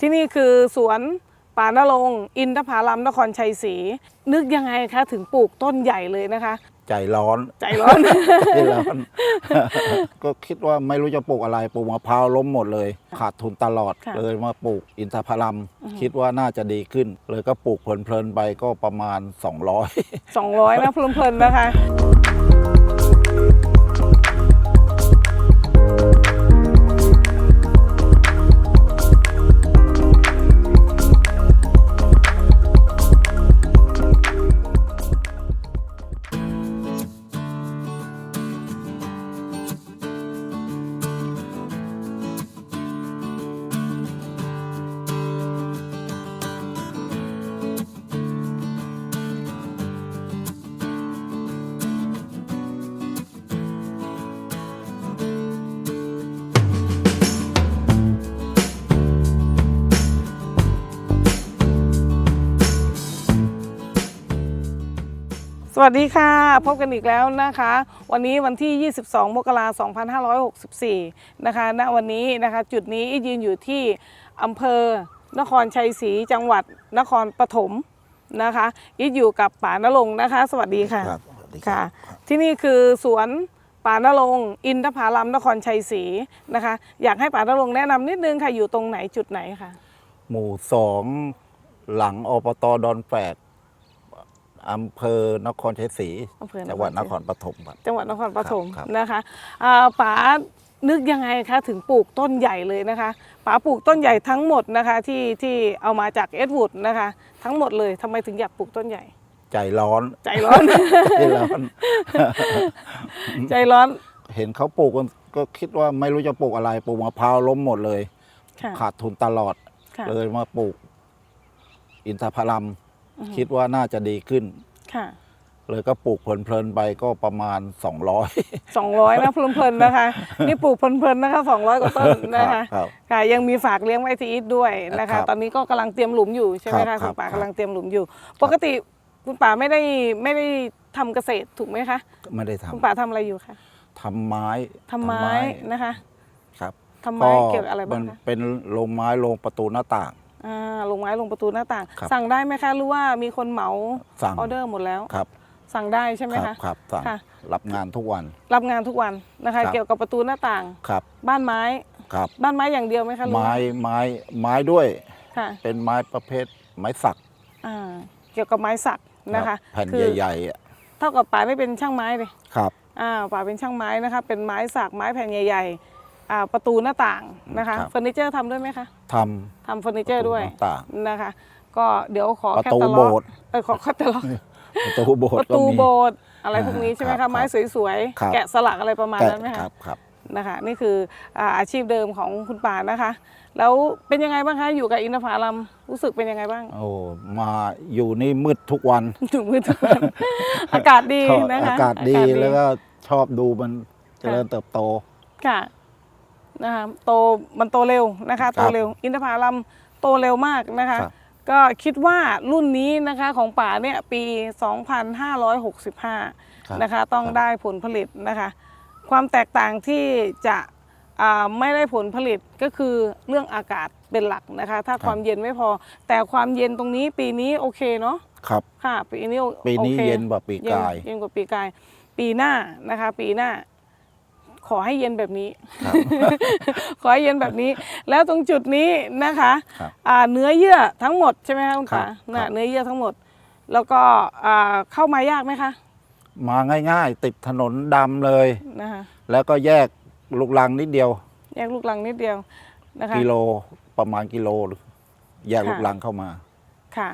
ที่นี่คือสวนป่านรงค์อินทผาลัมนครชัยศรีนึกยังไงคะถึงปลูกต้นใหญ่เลยนะคะ ใจร้อน ใจร้อน ใจร้อน ก็คิดว่าไม่รู้จะปลูกอะไรปลูกมะพร้าวล้มหมดเลย ขาดทุนตลอดค่ะเลยมาปลูกอินทผลัมคิดว่าน่าจะดีขึ้น เลยก็ปลูกเพลินๆไปก็ประมาณ 200 200นะเพลินๆนะคะ สวัสดีค่ะ พบกันอีกแล้วนะคะ วันนี้วันที่ 22 มกราคม 2564 นะคะ ณ วันนี้นะคะ จุดนี้ยืนอยู่ที่อำเภอนครชัยศรีจังหวัดนครปฐมนะคะอีทอยู่กับป่านรงค์นะคะ สวัสดีค่ะครับสวัสดีค่ะรับที่นี่คือสวนป่านรงค์อินทผาลัมนครชัยศรีนะคะ อยากให้ป่านรงค์แนะนำนิดนึงค่ะ อยู่ตรงไหนจุดไหนค่ะหมู่สองหลังอบตดอนแฝก อำเภอนครชัยศรีอำเภอนคร จังหวัดนครปฐมครับ จังหวัดนครปฐมครับ นะคะอ่าป๋านึกยังไงคะถึงปลูกต้นใหญ่เลยนะคะป๋าปลูกต้นใหญ่ทั้งหมดนะคะที่ที่เอามาจากเอ็ดวูดนะคะทั้งหมดเลยทำไมถึงอยากปลูกต้นใหญ่ ใจร้อนใจร้อน ใจร้อน ใจร้อนเห็นเขาปลูกกันก็คิดว่าไม่รู้จะปลูกอะไรปลูกมะพร้าวล้มหมดเลย ค่ะขาดทุนตลอดค่ะเลยมาปลูก อินทผลัมอือฮึ คิดว่าน่าจะดีขึ้น ค่ะ เลยก็ปลูกเพลินๆไปก็ประมาณ 200 สองร้อยนะเพลินๆนะคะ นี่ปลูกเพลินๆนะคะสองร้อยกว่าต้นนะคะครับค่ะ ยังมีฝากเลี้ยงไว้ที่อีทด้วยนะครัคะ บตอนนี้ก็กำลังเตรียมหลุมอยู่ใช่ไหมครัคะบคุณป่าครับ กำลังเตรียมหลุมอยู่ ปกติคุณป่าไม่ได้ไม่ได้ทำเกษตรถูกไหมคะไม่ได้คุณทำป่าทำอะไรอยู่คะทำไม้ทำไม้นะคะครับทำไม้เกี่ยวกับอะไรบ้างมันคะเป็นโรงไม้โรงประตูหน้าต่างอ่า ลงไม้ลงประตูหน้าต่าง ครับ สั่งได้ไหมคะหรือว่ามีคนเหมาสั่งออเดอร์หมดแล้ว ครับสั่งได้ใช่ไหมครัคะ ครับสั่งค่ะ รับงานทุกวัน รับงานทุกวันนะคะ ครับ เกี่ยวกับประตูหน้าต่าง ครับบ้านไม้ ครับ บ้านไม้อย่างเดียวไหมคะหรือไม้ว่าไม้ไม้ด้วยค่ะเป็นไม้ประเภทไม้สักอ่าเกี่ยวกับไม้สักนะคะแผ่นคือใหญ่ๆอะเท่ากับป่าไม่เป็นช่างไม้เลยครับ อ่าป่าเป็นช่างไม้นะคะ เป็นไม้สักไม้แผ่นใหญ่ๆอ่า ประตูหน้าต่างนะคะครับเฟอร์นิเจอร์ทำด้วยไหมคะททำเฟอร์นิเจอร์ด้วยประตูหน้าต่างนะคะ ก็เดี๋ยวขอประแคตตูตาโบล็อกสถ์เออขอแคตตาล็อกำประตูโบสปถ์ระก็ตูมีโบสถ์อะไรพวกนี้ใช่ไหมครัคะบไม้สวยครับๆแกะสลักอะไรประมาณนั้นไหมคคะรับครับนะคะนี่คืออาอาชีพเดิมของคุณป่านะคะ แล้วเป็นยังไงบ้างคะอยู่กับอินทผลัมรู้สึกเป็นยังไงบ้าง โอ้มาอยู่นี่มืดทุกวันถึงมือทุกวัน อากาศดีชอบนะคะอากาศดีแล้วก็ชอบดูมันเจริญเติบโตค่ะ นะคะโตมันโตเร็วนะคะครับโตเร็ว อินทผลัมโตเร็วมากนะคะครับก็คิดว่ารุ่นนี้นะคะของป่าเนี่ยปี 2565ครับนะคะต้องครับได้ผลผลิตนะคะ ความแตกต่างที่จะอ่าไม่ได้ผลผลิตก็คือเรื่องอากาศเป็นหลักนะคะ ถ้าความเย็นไม่พอ แต่ความเย็นตรงนี้ปีนี้โอเคเนาะครับค่ะปีนี้โอปีนี้โอคเย็นกว่าปีกาย เย็นกว่าปีกาย ปีหน้านะคะ ปีหน้า ขอให้เย็นแบบนี้ครับขอให้เย็นแบบนี้ แล้วตรงจุดนี้นะคะครับอ่าเนื้อเยื่อทั้งหมดใช่ไหมคะคุณครัป๋าบน่ะครับเนื้อเยื่อทั้งหมด แล้วก็อ่าเข้ามายากไหมคะ มาง่ายๆ ติดถนนดำเลยนะคะแล้วก็แยกลูกลังนิดเดียว แยกลูกลังนิดเดียวนะคะกิโลประมาณกิโลแยกค่ะลูกลังเข้ามาค่ะ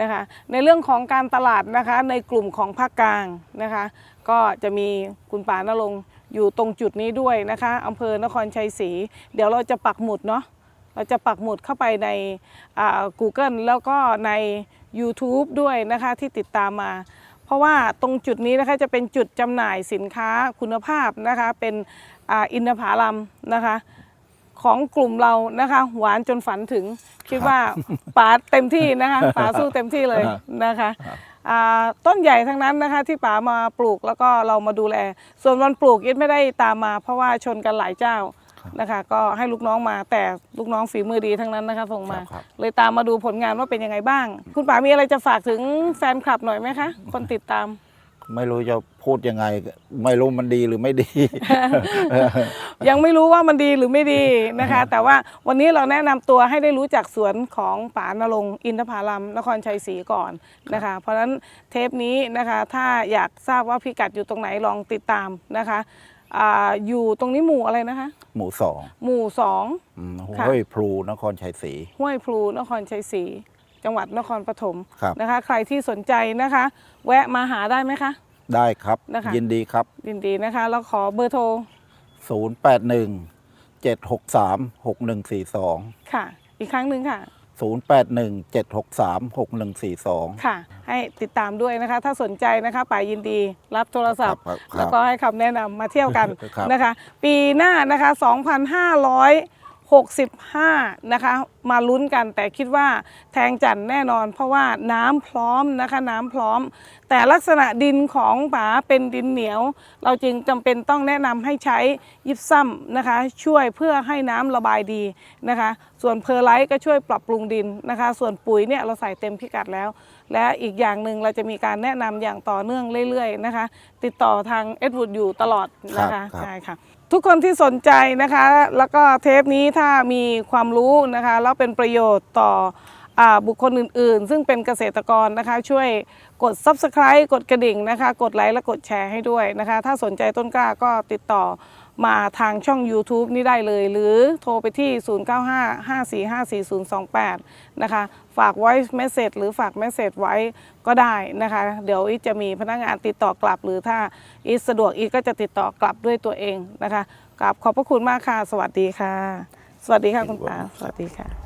นะคะในเรื่องของการตลาดนะคะในกลุ่มของภาคกลางนะคะ ก็จะมีคุณป่านรงค์ อยู่ตรงจุดนี้ด้วยนะคะอำเภอนครชัยศรีเดี๋ยวเราจะปักหมุดเนาะเราจะปักหมุดเข้าไปในอ่า Google แล้วก็ใน YouTube ด้วยนะคะที่ติดตามมา เพราะว่าตรงจุดนี้นะคะจะเป็นจุดจำหน่ายสินค้าคุณภาพนะคะเป็นอ่าอินทผลัมนะคะของกลุ่มเรานะคะ หวานจนฝันถึง คิดว่าป๋าเต็มที่นะคะป๋าสู้เต็มที่เลยนะคะอ่า ต้นใหญ่ทั้งนั้นนะคะที่ป๋ามาปลูกแล้วก็เรามาดูแล ส่วนวันปลูกอิทไม่ได้ตามมา เพราะว่าชนกันหลายเจ้านะคะ ก็ให้ลูกน้องมาแต่ลูกน้องฝีมือดีทั้งนั้นนะคะส่งมา ครับครับเลยตามมาดูผลงานว่าเป็นยังไงบ้าง คุณป๋ามีอะไรจะฝากถึงแฟนคลับหน่อยไหมคะ คนติดตาม ไม่รู้จะพูดยังไง ไม่รู้มันดีหรือไม่ดี ยังไม่รู้ว่ามันดีหรือไม่ดีนะคะ แต่ว่าวันนี้เราแนะนำตัวให้ได้รู้จักสวนของป๋านรงค์อินทผลัมนครชัยศรีก่อนนะคะ เพราะฉะนั้นเทปนี้นะคะถ้าอยากทราบว่าพิกัดอยู่ตรงไหนลองติดตามนะคะอาอยู่ตรงนี้หมู่อะไรนะคะ หมู่สองหมู่สองอืมค่ะห้วยพลูนครชัยศรีห้วยพลูนครชัยศรี จังหวัดนครปฐมครับ นะคะ ใครที่สนใจนะคะ แวะมาหาได้ไหมคะ ได้ครับ นะคะ ยินดีครับ ยินดีนะคะแล้วขอเบอร์โทร081 763 6142 ค่ะ อีกครั้งหนึ่งค่ะ 081 763 6142 ค่ะ ให้ติดตามด้วยนะคะ ถ้าสนใจนะคะป่ายินดีรับโทรศัพท์ ครับครับแล้วก็ให้คำแนะนำมาเที่ยวกันครับ นะคะ ปีหน้านะคะ 2,565 นะคะ มาลุ้นกันแต่คิดว่าแทงจันทร์แน่นอน เพราะว่าน้ำพร้อมนะคะน้ำพร้อม แต่ลักษณะดินของป๋าเป็นดินเหนียว เราจึงจำเป็นต้องแนะนำให้ใช้ยิปซัมนะคะ ช่วยเพื่อให้น้ำระบายดีนะคะ ส่วนเพอร์ไลท์ก็ช่วยปรับปรุงดินนะคะ ส่วนปุ๋ยเนี่ยเราใส่เต็มพิกัดแล้ว และอีกอย่างหนึ่งเราจะมีการแนะนำอย่างต่อเนื่องเรื่อยๆนะคะ ติดต่อทางเอ็ดวูดอยู่ตลอดนะคะครับใช่ค่ะ ทุกคนที่สนใจนะคะ แล้วก็เทปนี้ถ้ามีความรู้นะคะ แล้วเป็นประโยชน์ต่ออบุคคลอื่น ๆ ซึ่งเป็นเกษตรกรนะคะ ช่วยกด Subscribe กดกระดิ่งนะคะ กดไลค์และกดแชร์ให้ด้วยนะคะ ถ้าสนใจต้นกล้าก็ติดต่อ มาทางช่อง YouTube นี้ได้เลย หรือโทรไปที่ 0955454028 นะคะ ฝาก voice message หรือฝาก message ไว้ก็ได้นะคะ เดี๋ยวอีทจะมีพนักงานติดต่อกลับ หรือถ้าอีทสะดวกอีทก็จะติดต่อกลับด้วยตัวเองนะคะกราบขอบพระคุณมากค่ะ สวัสดีค่ะ สวัสดีค่ะคุณป๋าสวัสดีค่ะ